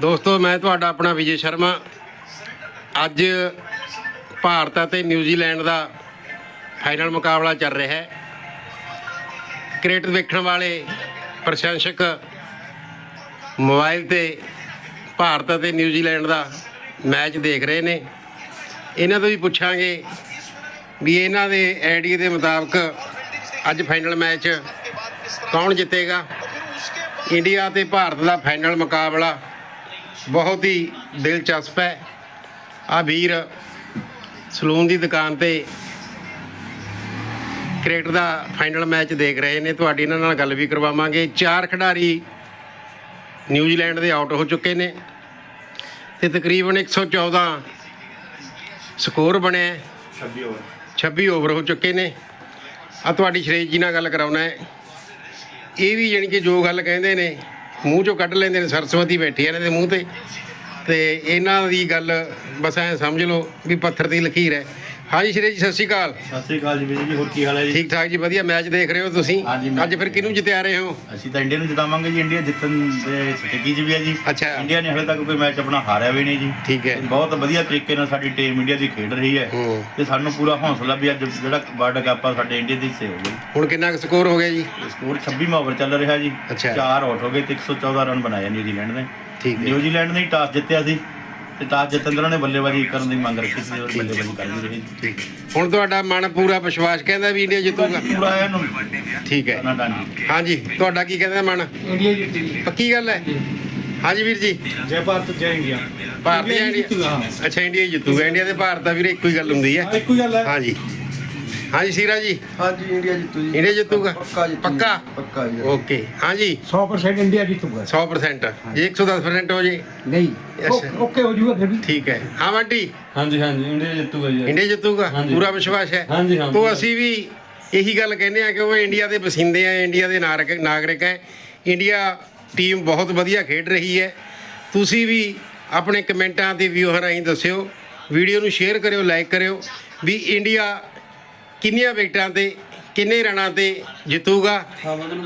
ਦੋਸਤੋ, ਮੈਂ ਤੁਹਾਡਾ ਆਪਣਾ ਵਿਜੇ ਸ਼ਰਮਾ। ਅੱਜ ਭਾਰਤ ਅਤੇ ਨਿਊਜ਼ੀਲੈਂਡ ਦਾ ਫਾਈਨਲ ਮੁਕਾਬਲਾ ਚੱਲ ਰਿਹਾ ਹੈ। ਕ੍ਰਿਕਟ ਵੇਖਣ ਵਾਲੇ ਪ੍ਰਸ਼ੰਸਕ ਮੋਬਾਈਲ ਤੇ ਭਾਰਤ ਅਤੇ ਨਿਊਜ਼ੀਲੈਂਡ ਦਾ ਮੈਚ ਦੇਖ ਰਹੇ ਨੇ। ਇਹਨਾਂ ਤੋਂ ਵੀ ਪੁੱਛਾਂਗੇ ਵੀ ਇਹਨਾਂ ਦੇ ਆਈਡੀ ਦੇ ਮੁਤਾਬਕ ਅੱਜ ਫਾਈਨਲ ਮੈਚ ਕੌਣ ਜਿੱਤੇਗਾ। ਇੰਡੀਆ ਤੇ ਭਾਰਤ ਦਾ ਫਾਈਨਲ ਮੁਕਾਬਲਾ ਬਹੁਤ ਹੀ ਦਿਲਚਸਪ ਹੈ। ਆ ਵੀਰ ਸਲੂਨ ਦੀ ਦੁਕਾਨ ਤੇ ਕ੍ਰਿਕਟ ਦਾ ਫਾਈਨਲ ਮੈਚ ਦੇਖ ਰਹੇ ਨੇ। ਤੁਹਾਡੀ ਇਹਨਾਂ ਨਾਲ ਗੱਲ ਵੀ ਕਰਵਾਵਾਂਗੇ। ਚਾਰ ਖਿਡਾਰੀ ਨਿਊਜ਼ੀਲੈਂਡ ਦੇ ਆਊਟ ਹੋ ਚੁੱਕੇ ਨੇ ਤੇ ਤਕਰੀਬਨ 114 ਸਕੋਰ ਬਣਿਆ ਹੈ। 26 ਓਵਰ। 26 ਓਵਰ ਹੋ ਚੁੱਕੇ ਨੇ। ਆ ਤੁਹਾਡੀ ਸ਼ਰੇਜ ਜੀ ਨਾਲ ਗੱਲ ਕਰਾਉਣਾ ਹੈ। ਇਹ ਵੀ ਜਾਣੀ ਕਿ ਜੋ ਗੱਲ ਕਹਿੰਦੇ ਨੇ ਮੂੰਹ ਚੋਂ ਕੱਢ ਲੈਂਦੇ ਨੇ, ਸਰਸਵਤੀ ਬੈਠੀ ਹੈ ਇਹਨਾਂ ਦੇ ਮੂੰਹ ਤੇ। ਤੇ ਇਹਨਾਂ ਦੀ ਗੱਲ ਬਸ ਐ ਸਮਝ ਲਓ ਵੀ ਪੱਥਰ ਦੀ ਲਕੀਰ ਹੈ। ਹਾਂਜੀ ਸ਼ਰੇਜ ਜੀ ਸਤਿ ਸ਼੍ਰੀ ਅਕਾਲ। ਸਤਿ ਸ੍ਰੀ ਅਕਾਲ ਜੀ ਵੀਰ ਜੀ ਹੋਰ ਕੀ ਹਾਲ ਹੈ ਜੀ? ਠੀਕ ਠਾਕ ਜੀ ਵਧੀਆ ਮੈਚ ਦੇਖ ਰਹੇ ਹੋ ਤੁਸੀਂ? ਹਾਂਜੀ, ਮੈਂ- ਅੱਜ ਫਿਰ ਕਿਹਨੂੰ ਜਿੱਤਿਆ ਰਹੇ ਹੋ? ਅਸੀਂ ਤਾਂ ਇੰਡੀਆ ਨੂੰ ਜਿਤਾਵਾਂਗੇ ਜੀ ਇੰਡੀਆ ਜਿੱਤਣ ਦੇ ਸਥਿਤੀ 'ਚ ਵੀ ਹੈ ਜੀ। ਅੱਛਾ। ਇੰਡੀਆ ਨੇ ਹਲੇ ਤੱਕ ਕੋਈ ਮੈਚ ਆਪਣਾ ਹਾਰਿਆ ਵੀ ਨਹੀਂ ਜੀ। ਠੀਕ ਹੈ। ਬਹੁਤ ਵਧੀਆ ਤਰੀਕੇ ਨਾਲ ਸਾਡੀ ਟੀਮ ਇੰਡੀਆ ਦੀ ਖੇਡ ਰਹੀ ਹੈ। ਹੂੰ। ਤੇ ਸਾਨੂੰ ਪੂਰਾ ਹੌਸਲਾ ਵੀ ਅੱਜ ਜਿਹੜਾ ਵਰਲਡ ਕੱਪ ਆ ਸਾਡੇ ਇੰਡੀਆ ਦੇ ਹਿੱਸੇ ਹੋ ਗਈ। ਹੁਣ ਕਿੰਨਾ ਸਕੋਰ ਹੋ ਗਿਆ ਜੀ? ਸਕੋਰ 26ਵਾਂ ਓਵਰ ਚੱਲ ਰਿਹਾ ਜੀ। ਅੱਛਾ। 4 ਆਊਟ ਹੋ ਗਏ ਤੇ 114 ਰਨ ਬਣਾਏ ਨਿਊਜ਼ੀਲੈਂਡ ਨੇ। ਠੀਕ ਹੈ। ਨਿਊਜ਼ੀਲੈਂਡ ਨੇ ਟਾਸ ਜਿੱਤਿਆ ਸੀ। ਤੇ ਉਹਨਾਂ ਨੇ ਬੱਲੇਬਾਜ਼ੀ ਕਰਨ ਦੀ ਮੰਗ ਰੱਖੀ ਸੀ ਔਰ ਬੱਲੇਬਾਜ਼ੀ ਕਰਦੀ ਰਹੀ ਠੀਕ ਹੈ। ਹੁਣ ਤੁਹਾਡਾ ਮਨ ਪੂਰਾ ਵਿਸ਼ਵਾਸ ਕਹਿੰਦਾ ਵੀ ਇੰਡੀਆ ਜਿੱਤੂਗਾ? ਪੂਰਾ ਇਹਨੂੰ ਠੀਕ ਹੈ। ਕਰਨਾ ਡਾਂਡੀ ਹਾਂਜੀ ਤੁਹਾਡਾ ਕੀ ਕਹਿੰਦਾ ਮਨ? ਇੰਡੀਆ ਜਿੱਤੂਗੀ ਪੱਕੀ ਗੱਲ ਹੈ? ਹਾਂਜੀ। ਵੀਰ ਜੀ। ਜੈ ਭਾਰਤ ਜੈ ਇੰਡੀਆ। ਭਾਰਤ ਜਾਂ ਇੰਡੀਆ ਅੱਛਾ ਇੰਡੀਆ ਜਿੱਤੂਗਾ। ਇੰਡੀਆ ਤੇ ਭਾਰਤ ਦਾ ਵੀਰ ਇੱਕੋ ਹੀ ਗੱਲ ਹੁੰਦੀ ਹੈ ਇੱਕੋ ਹੀ ਗੱਲ ਹੈ। ਹਾਂਜੀ। ਹਾਂਜੀ ਸੀਰਾ ਜੀ। ਹਾਂਜੀ ਇੰਡੀਆ ਜਿੱਤੂ ਜੀ। ਇੰਡੀਆ ਜਿੱਤੂਗਾ? ਪੱਕਾ ਜੀ। ਪੱਕਾ? ਪੱਕਾ ਜੀ। ਓਕੇ ਹਾਂਜੀ। 100% ਇੰਡੀਆ ਜਿੱਤੂਗਾ। 100% ਜੇ 110% ਹੋ ਜੇ? ਨਹੀਂ। ਓਕੇ ਹੋ ਜੂਗਾ ਫਿਰ ਵੀ। ਠੀਕ ਹੈ। ਹਾਂ ਬੰਟੀ ਹਾਂਜੀ ਹਾਂਜੀ ਇੰਡੀਆ ਜਿੱਤੂਗਾ ਜੀ। ਇੰਡੀਆ ਜਿੱਤੂਗਾ। ਪੂਰਾ ਵਿਸ਼ਵਾਸ ਹੈ। ਹਾਂਜੀ, ਹਾਂ, ਤੋਂ। ਅਸੀਂ ਵੀ ਇਹੀ ਗੱਲ ਕਹਿੰਦੇ ਆ ਕਿ ਉਹ ਇੰਡੀਆ ਦੇ ਵਸਿੰਦੇ ਆ ਇੰਡੀਆ ਦੇ ਨਾਗਰਿਕ ਨਾਗਰਿਕ ਹੈ। ਇੰਡੀਆ ਟੀਮ ਬਹੁਤ ਵਧੀਆ ਖੇਡ ਰਹੀ ਹੈ। ਤੁਸੀਂ ਵੀ ਆਪਣੇ ਕਮੈਂਟਾਂ ਤੇ ਵਿਊ ਰਾਹੀਂ ਦੱਸਿਓ। ਵੀਡੀਓ ਨੂੰ ਸ਼ੇਅਰ ਕਰਿਓ ਲਾਈਕ ਕਰਿਓ। ਵੀ ਇੰਡੀਆ ਕਿੰਨੀਆਂ ਵਿਕਟਾਂ ਤੇ, ਕਿੰਨੇ ਰਨਾਂ ਤੇ ਜਿੱਤੂਗਾ,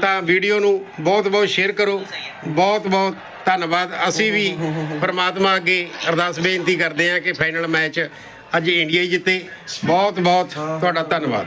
ਤਾਂ ਵੀਡੀਓ ਨੂੰ ਬਹੁਤ ਬਹੁਤ ਸ਼ੇਅਰ ਕਰੋ। ਬਹੁਤ ਬਹੁਤ ਧੰਨਵਾਦ। ਅਸੀਂ ਵੀ ਪਰਮਾਤਮਾ ਅੱਗੇ ਅਰਦਾਸ ਬੇਨਤੀ ਕਰਦੇ ਹਾਂ ਕਿ ਫਾਈਨਲ ਮੈਚ ਅੱਜ ਇੰਡੀਆ ਹੀ ਜਿੱਤੇ। ਬਹੁਤ ਬਹੁਤ ਤੁਹਾਡਾ ਧੰਨਵਾਦ।